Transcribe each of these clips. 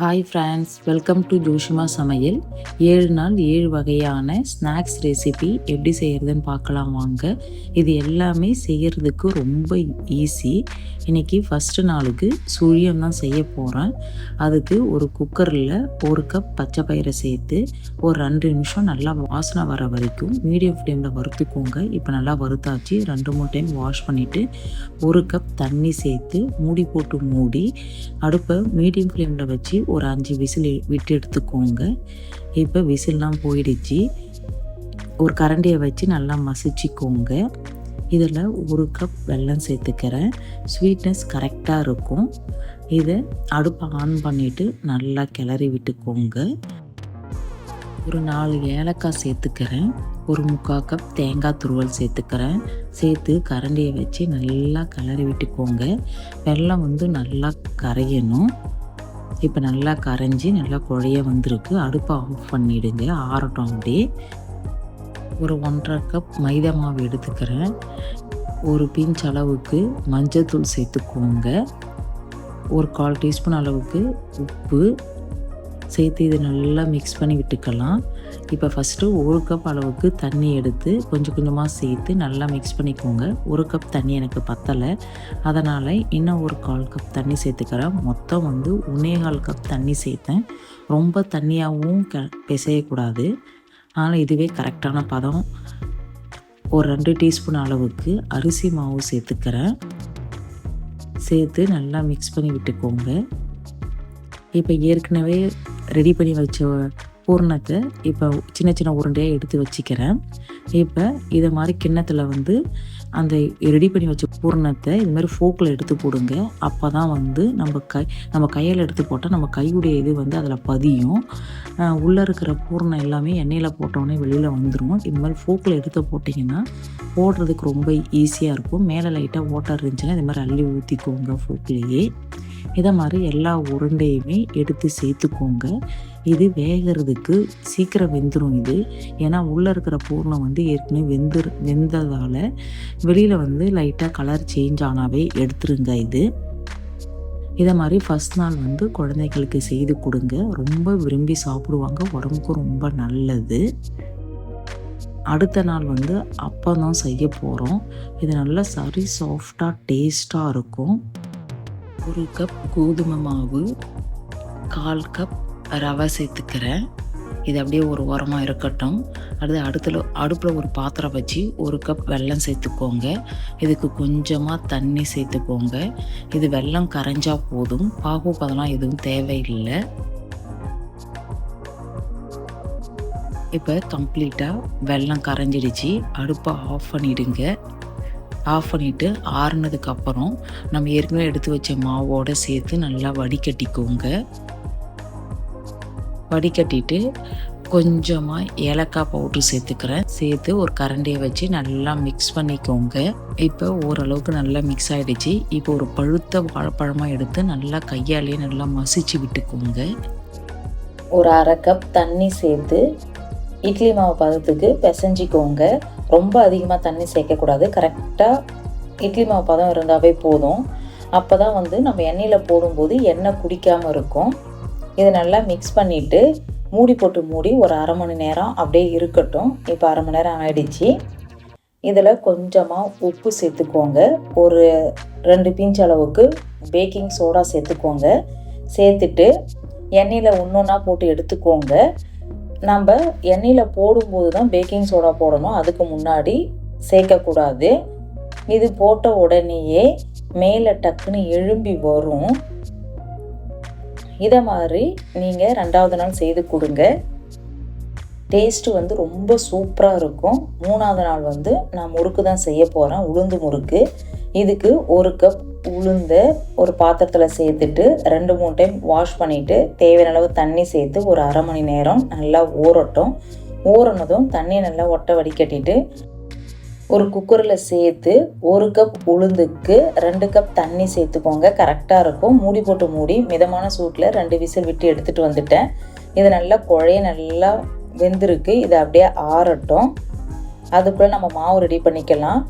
Hi friends welcome to Joshima சமையல். ஏழு நாள் ஏழு வகையான ஸ்நாக்ஸ் ரெசிபி எப்படி செய்கிறதுன்னு பார்க்கலாம் வாங்க. இது எல்லாமே செய்கிறதுக்கு ரொம்ப ஈஸி இன்றைக்கி ஃபஸ்ட்டு நாளுக்கு சுழியம் தான் செய்ய போகிறேன் அதுக்கு ஒரு குக்கரில் ஒரு கப் பச்சை பயிரை சேர்த்து ஒரு ரெண்டு நிமிஷம் நல்லா வாசனை வர வரைக்கும் மீடியம் ஃப்ளேமில் வறுத்துக்கோங்க. இப்போ நல்லா வறுத்தாச்சு. ரெண்டு மூணு டைம் வாஷ் பண்ணிவிட்டு ஒரு கப் தண்ணி சேர்த்து மூடி போட்டு மூடி அடுப்பை மீடியம் ஃப்ளேமில் வச்சு ஒரு அஞ்சு விசில் விட்டு எடுத்துக்கோங்க. இப்போ விசில்லாம் போயிடுச்சு. ஒரு கரண்டியை வச்சு நல்லா மசிச்சுக்கோங்க. இதில் ஒரு கப் வெல்லம் சேர்த்துக்கிறேன். ஸ்வீட்னஸ் கரெக்டாக இருக்கும். இதை அடுப்பை ஆன் பண்ணிவிட்டு நல்லா கிளறி விட்டுக்கோங்க. ஒரு நாலு ஏலக்காய் சேர்த்துக்கிறேன். ஒரு முக்கால் கப் தேங்காய் துருவல் சேர்த்துக்கிறேன். சேர்த்து கரண்டியை வச்சு நல்லா கிளறி விட்டுக்கோங்க. வெல்லம் வந்து நல்லா கரையணும். இப்போ நல்லா கரைஞ்சி நல்லா குழைய வந்திருக்கு. அடுப்பை ஆஃப் பண்ணிவிடுங்க ஆறட்டும் அப்படியே. ஒரு ஒன்றரை கப் மைதா மாவு எடுத்துக்கிறேன். ஒரு பிஞ்ச் அளவுக்கு மஞ்சள்தூள் சேர்த்துக்கோங்க. ஒரு கால் டீஸ்பூன் அளவுக்கு உப்பு. சேர்த்து இதை நல்லா மிக்ஸ் பண்ணி விட்டுக்கலாம். இப்போ ஃபஸ்ட்டு ஒரு கப் அளவுக்கு தண்ணி எடுத்து கொஞ்சம் கொஞ்சமாக சேர்த்து நல்லா மிக்ஸ் பண்ணிக்கோங்க. ஒரு கப் தண்ணி எனக்கு பத்தலை. அதனால் இன்னும் ஒரு கால் கப் தண்ணி சேர்த்துக்கிறேன். மொத்தம் வந்து ஒன்னேகால் கப் தண்ணி சேர்த்தேன். ரொம்ப தண்ணியாகவும் க பிசையக்கூடாது. ஆனால் இதுவே கரெக்டான பதம். ஒரு ரெண்டு டீஸ்பூன் அளவுக்கு அரிசி மாவு சேர்த்துக்கிறேன். சேர்த்து நல்லா மிக்ஸ் பண்ணி விட்டுக்கோங்க. இப்போ ஏற்கனவே ரெடி பண்ணி வச்ச பூர்ணத்தை இப்போ சின்ன சின்ன உருண்டையாக எடுத்து வச்சுக்கிறேன். இப்போ இதை மாதிரி கிண்ணத்தில் வந்து அந்த ரெடி பண்ணி வச்ச பூர்ணத்தை இது மாதிரி ஃபோக்கில் எடுத்து போடுங்க. அப்போ தான் வந்து நம்ம கை நம்ம கையில் எடுத்து போட்டால் நம்ம கையுடைய இது வந்து அதில் பதியும். உள்ளே இருக்கிற பூர்ணம் எல்லாமே எண்ணெயில் போட்டோடனே வெளியில் வந்துடும் இது மாதிரி ஃபோக்கில் எடுத்து போட்டிங்கன்னா போடுறதுக்கு ரொம்ப ஈஸியாக இருக்கும். மேலே லைட்டாக ஓட்டர் இருந்துச்சுன்னா இது மாதிரி அள்ளி ஊற்றிக்கோங்க ஃபோக்கிலேயே இதை மாதிரி எல்லா உருண்டையுமே எடுத்து சேர்த்துக்கோங்க. இது வேகிறதுக்கு சீக்கிரம் வெந்துடும் இது. ஏன்னா உள்ளே இருக்கிற பூர்ணம் வந்து ஏற்கனவே வெந்து வெந்ததால் வெளியில் வந்து லைட்டாக கலர் சேஞ்ச் ஆனாவே எடுத்துருங்க இது. இதை மாதிரி ஃபஸ்ட் நாள் வந்து குழந்தைகளுக்கு செய்து கொடுங்க. ரொம்ப விரும்பி சாப்பிடுவாங்க. உடம்புக்கு ரொம்ப நல்லது. அடுத்த நாள் வந்து அப்போ தான் செய்ய போகிறோம் இது நல்லா சரி சாஃப்டாக டேஸ்ட்டாக இருக்கும். ஒரு கப் கோதுமை மாவு கால் கப் ரவை சேர்த்துக்கிறேன். இது அப்படியே ஒரு உரமாக இருக்கட்டும். அடுத்து அடுத்துல அடுப்பில் ஒரு பாத்திரம் வச்சு ஒரு கப் வெல்லம் சேர்த்துக்கோங்க. இதுக்கு கொஞ்சமாக தண்ணி சேர்த்துக்கோங்க. இது வெல்லம் கரைஞ்சால் போதும். பாகு பதெல்லாம் எதுவும் தேவையில்லை. இப்போ கம்ப்ளீட்டாக வெல்லம் கரைஞ்சிடுச்சு. அடுப்பை ஆஃப் பண்ணிவிடுங்க ஆஃப் பண்ணிவிட்டு ஆறுனதுக்கு அப்புறம் நம்ம ஏற்கனவே எடுத்து வச்ச மாவோடு சேர்த்து நல்லா வடிகட்டிக்கோங்க. வடிகட்டிட்டு கொஞ்சமாக ஏலக்காய் பவுட்ரு சேர்த்துக்கிறேன். சேர்த்து ஒரு கரண்டியை வச்சு நல்லா மிக்ஸ் பண்ணிக்கோங்க. இப்போ ஓரளவுக்கு நல்லா மிக்ஸ் ஆகிடுச்சு இப்போ ஒரு பழுத்த வாழைப்பழமாக எடுத்து நல்லா கையாலேயே நல்லா மசிச்சு விட்டுக்கோங்க. ஒரு அரை கப் தண்ணி சேர்த்து இட்லி மாவு பதத்துக்கு பிசைஞ்சிக்கோங்க. ரொம்ப அதிகமாக தண்ணி சேர்க்கக்கூடாது. கரெக்டாக இட்லி மாவு பதம் இருந்தாவே போதும். அப்போ தான் வந்து நம்ம எண்ணெயில் போடும்போது எண்ணெய் குடிக்காமல் இருக்கும். இதை நல்லா மிக்ஸ் பண்ணிவிட்டு மூடி போட்டு மூடி ஒரு அரை மணி நேரம் அப்படியே இருக்கட்டும். இப்போ அரை மணி நேரம் ஆயிடுச்சு. இதில் கொஞ்சமாக உப்பு சேர்த்துக்கோங்க. ஒரு ரெண்டு பிஞ்ச் அளவுக்கு பேக்கிங் சோடா சேர்த்துக்கோங்க. சேர்த்துட்டு எண்ணெயில் ஒன்று போட்டு எடுத்துக்கோங்க. நம்ம எண்ணெயில் போடும்போது தான் பேக்கிங் சோடா போடணும். அதுக்கு முன்னாடி சேர்க்கக்கூடாது. இது போட்ட உடனேயே மேலே டக்குன்னு எழும்பி வரும். இதை மாதிரி நீங்கள் ரெண்டாவது நாள் செய்து கொடுங்க. டேஸ்ட்டு வந்து ரொம்ப சூப்பராக இருக்கும். மூணாவது நாள் வந்து நான் முறுக்கு தான் செய்ய போகிறேன் உளுந்து முறுக்கு. இதுக்கு ஒரு கப் உளுந்த ஒரு பாத்திரத்தில் சேர்த்துட்டு ரெண்டு மூணு டைம் வாஷ் பண்ணிவிட்டு தேவையான அளவு தண்ணி சேர்த்து ஒரு அரை மணி நேரம் நல்லா ஊறட்டும். ஊறினதும் தண்ணியை நல்லா ஒட்ட வடிகட்டிட்டு ஒரு குக்கரில் சேர்த்து ஒரு கப் உளுந்துக்கு ரெண்டு கப் தண்ணி சேர்த்துக்கோங்க. கரெக்டாக இருக்கும். மூடி போட்டு மூடி மிதமான சூட்டில் ரெண்டு விசில் விட்டு எடுத்துகிட்டு வந்துட்டேன். இது நல்லா குழைய நல்லா வெந்திருக்கு. இதை அப்படியே ஆறட்டும். அதுக்குள்ளே நம்ம மாவு ரெடி பண்ணிக்கலாம்.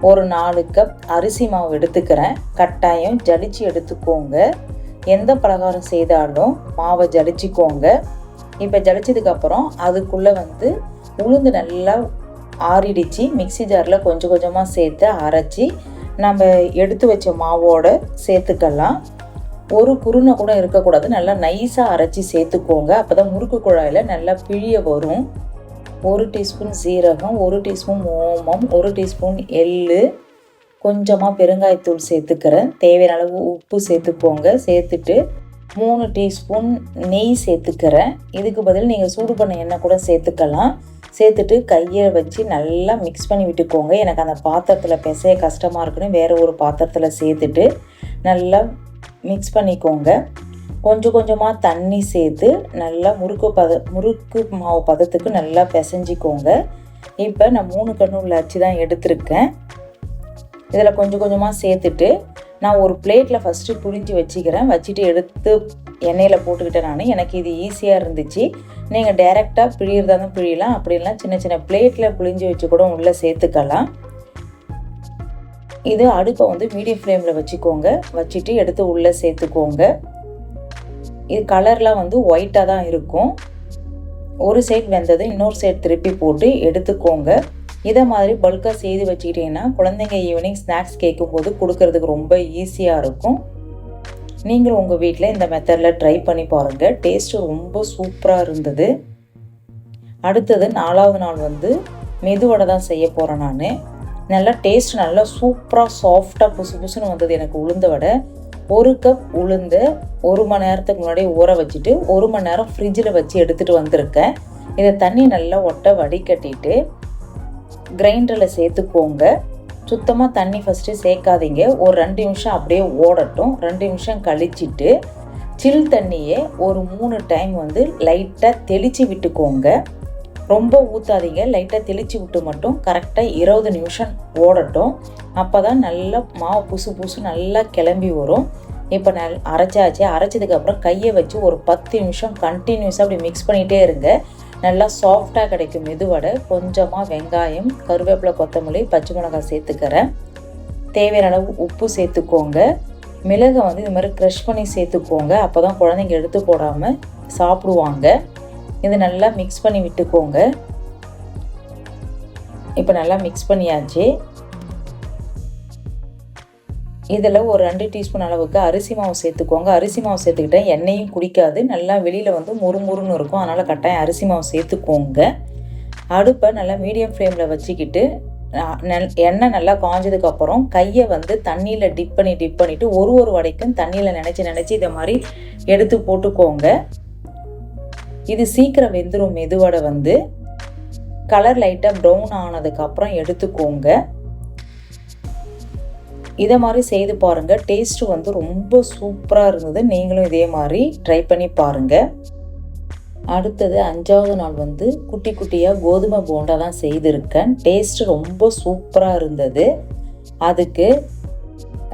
ஒரு நாலு கப் அரிசி மாவு எடுத்துக்கிறேன். கட்டாயம் ஜலிச்சு எடுத்துக்கோங்க. எந்த பலகாரம் செய்தாலும் மாவை ஜலிச்சிக்கோங்க. இப்போ ஜலிச்சதுக்கப்புறம் அதுக்குள்ளே வந்து உளுந்து நல்லா ஆறிடுச்சு. மிக்ஸி ஜாரில் கொஞ்சம் கொஞ்சமாக சேர்த்து அரைச்சி நம்ம எடுத்து வச்ச மாவோடு சேர்த்துக்கலாம். ஒரு குருணை கூட இருக்கக்கூடாது. நல்லா நைஸாக அரைச்சி சேர்த்துக்கோங்க. அப்போ தான் முறுக்கு குழாயில் நல்லா பிழிய வரும். ஒரு டீஸ்பூன் சீரகம் ஒரு டீஸ்பூன் ஓமம் ஒரு டீஸ்பூன் எள்ளு. கொஞ்சமாக பெருங்காயத்தூள் சேர்த்துக்கிறேன். தேவையான அளவு உப்பு சேர்த்துக்கோங்க. சேர்த்துட்டு மூணு டீஸ்பூன் நெய் சேர்த்துக்கிறேன். இதுக்கு பதில் நீங்கள் சூடு பண்ண எண்ணெய் கூட சேர்த்துக்கலாம். சேர்த்துட்டு கையை வச்சு நல்லா மிக்ஸ் பண்ணி விட்டுக்கோங்க. எனக்கு அந்த பாத்திரத்தில் பிசைய கஷ்டமாக இருக்குன்னு வேறு ஒரு பாத்திரத்தில் சேர்த்துட்டு நல்லா மிக்ஸ் பண்ணிக்கோங்க. கொஞ்சம் கொஞ்சமாக தண்ணி சேர்த்து நல்லா முறுக்கு பத முறுக்கு மாவு பதத்துக்கு நல்லா பிசைஞ்சிக்கோங்க. இப்போ நான் மூணு கண்ணுள்ள அச்சு தான் எடுத்திருக்கேன். இதில் கொஞ்சம் கொஞ்சமாக சேர்த்துட்டு நான் ஒரு பிளேட்டில் ஃபஸ்ட்டு புழிஞ்சு வச்சுக்கிறேன். வச்சுட்டு எடுத்து எண்ணெயில் போட்டுக்கிட்டேன் நான். எனக்கு இது ஈஸியாக இருந்துச்சு. நீங்கள் டைரெக்டாக பிழியிறதாலும் தான் பிழியலாம். அப்படின்லாம் சின்ன சின்ன பிளேட்டில் புழிஞ்சு வச்சு கூட உள்ளே சேர்த்துக்கலாம். இது அடுப்பை வந்து மீடியம் ஃப்ளேமில் வச்சுக்கோங்க. வச்சுட்டு எடுத்து உள்ளே சேர்த்துக்கோங்க. இது கலர்லாம் வந்து ஒயிட்டாக தான் இருக்கும். ஒரு சைட் வெந்தது இன்னொரு சைட் திருப்பி போட்டு எடுத்துக்கோங்க. இதை மாதிரி பல்காக செய்து வச்சுக்கிட்டிங்கன்னா குழந்தைங்க ஈவினிங் ஸ்நாக்ஸ் கேட்கும்போது கொடுக்கறதுக்கு ரொம்ப ஈஸியாக இருக்கும். நீங்களும் உங்கள் வீட்டில் இந்த மெத்தடில் ட்ரை பண்ணி பாருங்கள் டேஸ்ட்டு ரொம்ப சூப்பராக இருந்தது. அடுத்தது நாலாவது நாள் வந்து மெதுவடை தான் செய்ய போகிறேன் நான். நல்லா டேஸ்ட் நல்லா சூப்பராக சாஃப்டாக புசு புசுன்னு வந்தது எனக்கு உளுந்த வடை. ஒரு கப் உளுந்து ஒரு மணி நேரத்துக்கு முன்னாடி ஊற வச்சுட்டு ஒரு மணி நேரம் ஃப்ரிட்ஜில் வச்சு எடுத்துகிட்டு வந்திருக்கேன். இதை தண்ணி நல்லா ஒட்ட வடிகட்டிட்டு கிரைண்டரில் சேர்த்துக்கோங்க. சுத்தமாக தண்ணி ஃபஸ்ட்டு சேர்க்காதீங்க. ஒரு ரெண்டு நிமிஷம் அப்படியே ஓடட்டும். ரெண்டு நிமிஷம் கழிச்சிட்டு சில் தண்ணியை ஒரு மூணு டைம் வந்து லைட்டாக தெளித்து விட்டுக்கோங்க. ரொம்ப ஊற்றாதீங்க லைட்டாக தெளித்து விட்டு மட்டும் கரெக்டாக இருபது நிமிஷம் ஓடட்டும். அப்போ தான் நல்லா மாவு புசு புசு நல்லா கிளம்பி வரும். இப்போ நல் அரைச்சாச்சு. அரைச்சதுக்கப்புறம் கையை வச்சு ஒரு பத்து நிமிஷம் கண்டினியூஸாக அப்படி மிக்ஸ் பண்ணிகிட்டே இருங்க. நல்லா சாஃப்டாக கிடைக்கும் மெதுவடை. கொஞ்சமாக வெங்காயம் கருவேப்பிலை கொத்தமல்லி பச்சை மிளகாய் சேர்த்துக்கிறேன். தேவையான அளவு உப்பு சேர்த்துக்கோங்க. மிளகை வந்து இது மாதிரி க்ரஷ் பண்ணி சேர்த்துக்கோங்க. அப்போ தான் குழந்தைங்க எடுத்து போடாமல் சாப்பிடுவாங்க. இது நல்லா மிக்ஸ் பண்ணி விட்டுக்கோங்க. இப்போ நல்லா மிக்ஸ் பண்ணியாச்சு. இதில் ஒரு ரெண்டு டீஸ்பூன் அளவுக்கு அரிசி மாவு சேர்த்துக்கோங்க. அரிசி மாவு சேர்த்துக்கிட்டேன் எண்ணெயும் குடிக்காது. நல்லா வெளியில் வந்து முறுமுறுன்னு இருக்கும். அதனால் கட்டாயம் அரிசி மாவு சேர்த்துக்கோங்க. அடுப்பை நல்லா மீடியம் ஃப்ளேமில் வச்சுக்கிட்டு நெல் எண்ணெய் நல்லா காஞ்சதுக்கப்புறம் கையை வந்து தண்ணியில் டிப் பண்ணி டிப் பண்ணிவிட்டு ஒரு ஒரு வடைக்கும் தண்ணியில் நினச்சி நினச்சி இதை மாதிரி எடுத்து போட்டுக்கோங்க. இது சீக்கிரம் வெந்துடும் மெதுவடை வந்து. கலர் லைட்டாக ப்ரௌன் ஆனதுக்கப்புறம் எடுத்துக்கோங்க. இதை மாதிரி செய்து பாருங்கள் டேஸ்ட்டு வந்து ரொம்ப சூப்பராக இருந்தது. நீங்களும் இதே மாதிரி ட்ரை பண்ணி பாருங்கள் அடுத்தது அஞ்சாவது நாள் வந்து குட்டி குட்டியாக கோதுமை போண்டா தான் செய்திருக்கேன். டேஸ்ட் ரொம்ப சூப்பராக இருந்தது. அதுக்கு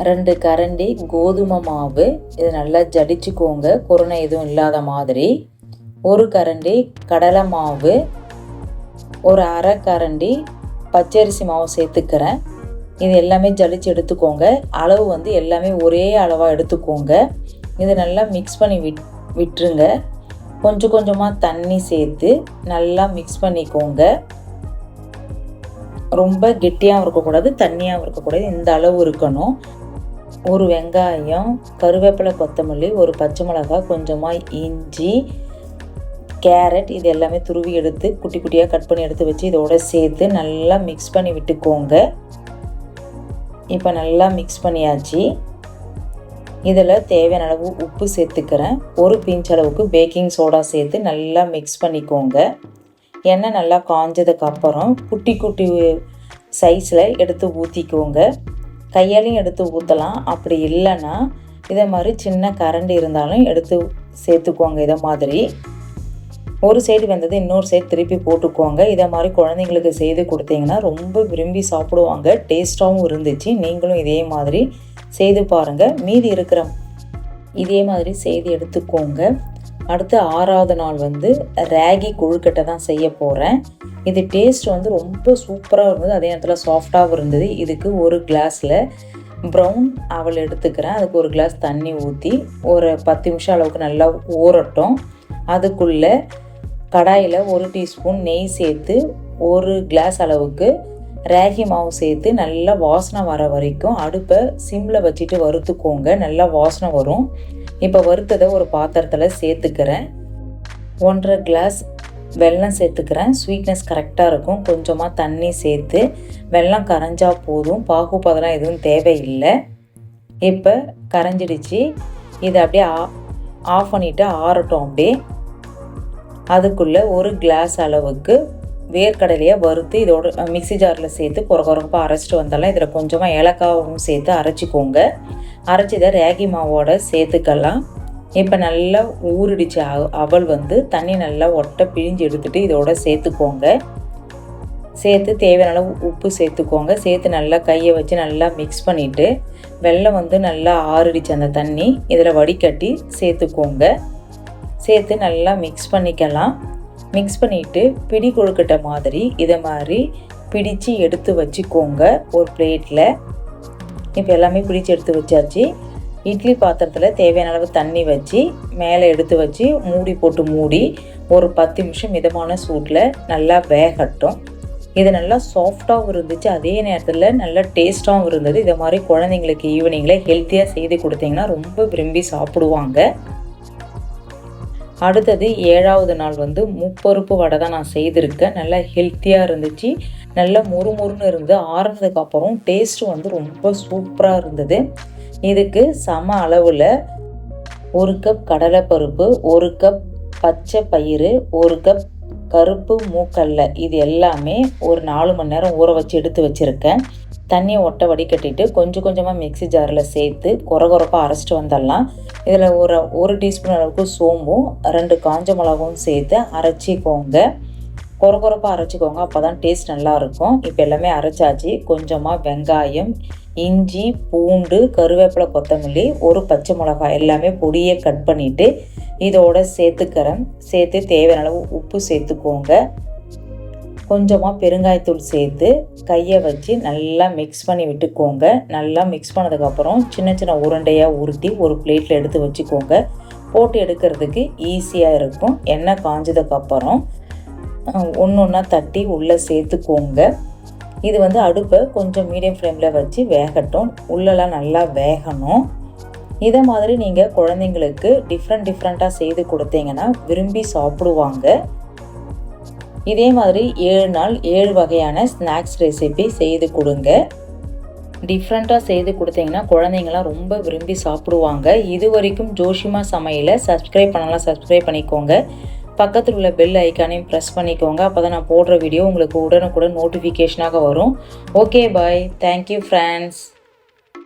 ரெண்டு கரண்டி கோதுமை மாவு. இது நல்லா ஜடிச்சுக்கோங்க. குருணை எதுவும் இல்லாத மாதிரி. ஒரு கரண்டி கடலை மாவு. ஒரு அரை கரண்டி பச்சரிசி மாவு சேர்த்துக்கிறேன். இது எல்லாமே ஜலிச்சு எடுத்துக்கோங்க. அளவு வந்து எல்லாமே ஒரே அளவாக எடுத்துக்கோங்க. இது நல்லா மிக்ஸ் பண்ணி விட் விட்டுருங்க. கொஞ்சம் கொஞ்சமாக தண்ணி சேர்த்து நல்லா மிக்ஸ் பண்ணிக்கோங்க. ரொம்ப கெட்டியாகவும் இருக்கக்கூடாது தண்ணியாகவும் இருக்கக்கூடாது. இந்த அளவு இருக்கணும். ஒரு வெங்காயம் கருவேப்பிலை கொத்தமல்லி ஒரு பச்சை மிளகாய் கொஞ்சமாக இஞ்சி கேரட் இது எல்லாமே துருவி எடுத்து குட்டி குட்டியாக கட் பண்ணி எடுத்து வச்சு இதோட சேர்த்து நல்லா மிக்ஸ் பண்ணி விட்டுக்கோங்க. இப்போ நல்லா மிக்ஸ் பண்ணியாச்சு. இதில் தேவையான அளவு உப்பு சேர்த்துக்கிறேன். ஒரு பிஞ்ச் அளவுக்கு பேக்கிங் சோடா சேர்த்து நல்லா மிக்ஸ் பண்ணிக்கோங்க. எண்ணெய் நல்லா காஞ்சதுக்கப்புறம் குட்டி குட்டி சைஸில் எடுத்து ஊற்றிக்கோங்க கையாலையும் எடுத்து ஊற்றலாம் அப்படி இல்லைன்னா இதை மாதிரி சின்ன கரண்டி இருந்தாலும் எடுத்து சேர்த்துக்கோங்க இதை மாதிரி. ஒரு சைடு வெந்தது இன்னொரு சைடு திருப்பி போட்டுக்கோங்க இதை மாதிரி குழந்தைங்களுக்கு செய்து கொடுத்தீங்கன்னா ரொம்ப விரும்பி சாப்பிடுவாங்க. டேஸ்ட்டாகவும் இருந்துச்சு. நீங்களும் இதே மாதிரி செய்து பாருங்கள் மீதி இருக்கிற இதே மாதிரி செய்து எடுத்துக்கோங்க. அடுத்து ஆறாவது நாள் வந்து ராகி கொழுக்கட்டை தான் செய்ய போகிறேன் இது டேஸ்ட் வந்து ரொம்ப சூப்பராக இருந்தது. அதே நேரத்தில் சாஃப்டாகவும் இருந்தது. இதுக்கு ஒரு கிளாஸில் ப்ரௌன் அவல் எடுத்துக்கிறேன். அதுக்கு ஒரு கிளாஸ் தண்ணி ஊற்றி ஒரு பத்து நிமிஷம் அளவுக்கு நல்லா ஊறட்டும். அதுக்குள்ளே கடாயில் ஒரு டீஸ்பூன் நெய் சேர்த்து ஒரு கிளாஸ் அளவுக்கு ராகி மாவு சேர்த்து நல்லா வாசனை வர வரைக்கும் அடுப்பை சிம்மில் வச்சுட்டு வறுத்துக்கோங்க. நல்லா வாசனை வரும். இப்போ வறுத்ததை ஒரு பாத்திரத்தில் சேர்த்துக்கிறேன். ஒன்றரை கிளாஸ் வெல்லம் சேர்த்துக்கிறேன். ஸ்வீட்னஸ் கரெக்டாக இருக்கும். கொஞ்சமாக தண்ணி சேர்த்து வெல்லம் கரைஞ்சா போதும். பாகு பதெல்லாம் எதுவும் தேவையில்லை. இப்போ கரைஞ்சிடுச்சு. இதை அப்படியே ஆ ஆஃப் பண்ணிவிட்டு ஆறட்டும் அப்படியே. அதுக்குள்ளே ஒரு கிளாஸ் அளவுக்கு வேர்க்கடலையை வறுத்து இதோட மிக்சி ஜாரில் சேர்த்து குறகுறப்பாக அரைச்சிட்டு வந்தாலும் இதில் கொஞ்சமாக ஏலக்காவும் சேர்த்து அரைச்சிக்கோங்க. அரைச்சி இதை ரேகி மாவோட சேர்த்துக்கலாம். இப்போ நல்லா ஊறிடுச்சு அவள் வந்து. தண்ணி நல்லா ஒட்டை பிழிஞ்சு எடுத்துகிட்டு இதோட சேர்த்துக்கோங்க. சேர்த்து தேவையான அளவு உப்பு சேர்த்துக்கோங்க. சேர்த்து நல்லா கையை வச்சு நல்லா மிக்ஸ் பண்ணிவிட்டு வெள்ளம் வந்து நல்லா ஆறிடுச்சு அந்த தண்ணி. இதில் வடிகட்டி சேர்த்துக்கோங்க. சேர்த்து நல்லா மிக்ஸ் பண்ணிக்கலாம். மிக்ஸ் பண்ணிவிட்டு பிடி கொழுக்கட்டை மாதிரி இதை மாதிரி பிடித்து எடுத்து வச்சுக்கோங்க ஒரு பிளேட்டில் இப்போ எல்லாமே பிடிச்சி எடுத்து வச்சாச்சு. இட்லி பாத்திரத்தில் தேவையான அளவு தண்ணி வச்சு மேலே எடுத்து வச்சு மூடி போட்டு மூடி ஒரு பத்து நிமிஷம் மிதமான சூட்டில் நல்லா வேகட்டும். இது நல்லா சாஃப்டாகவும் இருந்துச்சு. அதே நேரத்தில் நல்லா டேஸ்ட்டாகவும் இருந்தது. இதை மாதிரி குழந்தைங்களுக்கு ஈவினிங்கில் ஹெல்த்தியாக செய்து கொடுத்தீங்கன்னா ரொம்ப விரும்பி சாப்பிடுவாங்க. அடுத்தது ஏழாவது நாள் வந்து முப்பருப்பு வடை தான் நான் செய்திருக்கேன். நல்லா ஹெல்த்தியாக இருந்துச்சு. நல்லா முறுமுறுன்னு இருந்து ஆறுனதுக்கு அப்புறம் டேஸ்ட்டு வந்து ரொம்ப சூப்பராக இருந்தது. இதுக்கு சம அளவில் ஒரு கப் கடலைப்பருப்பு ஒரு கப் பச்சை பயிறு ஒரு கப் கருப்பு மூக்கல்ல இது எல்லாமே ஒரு நாலு மணி நேரம் ஊற வச்சு எடுத்து வச்சுருக்கேன். தண்ணியை ஒட்ட வடிகட்டிட்டு கொஞ்சம் கொஞ்சமாக மிக்சி ஜாரில் சேர்த்து குறகுறப்பாக அரைச்சிட்டு வந்துடலாம். இதில் ஒரு ஒரு டீஸ்பூன் அளவுக்கு சோம்பும் ரெண்டு காஞ்ச மிளகும் சேர்த்து அரைச்சிக்கோங்க. குறை குறைப்பாக அரைச்சிக்கோங்க அப்போ தான் டேஸ்ட் நல்லாயிருக்கும். இப்போ எல்லாமே அரைச்சாச்சு. கொஞ்சமாக வெங்காயம் இஞ்சி பூண்டு கருவேப்பிலை கொத்தமல்லி ஒரு பச்சை மிளகாய் எல்லாமே பொடியை கட் பண்ணிவிட்டு இதோட சேர்த்துக்கிறேன். சேர்த்து தேவையான அளவு உப்பு சேர்த்துக்கோங்க. கொஞ்சமாக பெருங்காயத்தூள் சேர்த்து கையை வச்சு நல்லா மிக்ஸ் பண்ணி விட்டுக்கோங்க. நல்லா மிக்ஸ் பண்ணதுக்கப்புறம் சின்ன சின்ன உருண்டையாக உருட்டி ஒரு பிளேட்டில் எடுத்து வச்சுக்கோங்க. போட்டு எடுக்கிறதுக்கு ஈஸியாக இருக்கும். எண்ணெய் காஞ்சதுக்கப்புறம் ஒன்று ஒன்றா தட்டி உள்ளே சேர்த்துக்கோங்க. இது வந்து அடுப்பை கொஞ்சம் மீடியம் ஃப்ளேமில் வச்சு வேகட்டும். உள்ளெல்லாம் நல்லா வேகணும். இதை மாதிரி நீங்கள் குழந்தைங்களுக்கு டிஃப்ரெண்ட் டிஃப்ரெண்ட்டாக செய்து கொடுத்தீங்கன்னா விரும்பி சாப்பிடுவாங்க. இதே மாதிரி ஏழு நாள் ஏழு வகையான ஸ்நாக்ஸ் ரெசிபி செய்து கொடுங்க. டிஃப்ரெண்ட்டாக செய்து கொடுத்தீங்கன்னா குழந்தைங்களாம் ரொம்ப விரும்பி சாப்பிடுவாங்க. இது வரைக்கும் ஜோஷிமா சமையலை சப்ஸ்கிரைப் பண்ணலாம் சப்ஸ்கிரைப் பண்ணிக்கோங்க. பக்கத்தில் உள்ள பெல் ஐக்கானையும் ப்ரெஸ் பண்ணிக்கோங்க. அப்போ தான் நான் போடுற வீடியோ உங்களுக்கு உடனுக்குடன் நோட்டிஃபிகேஷனாக வரும். Okay bye thank you friends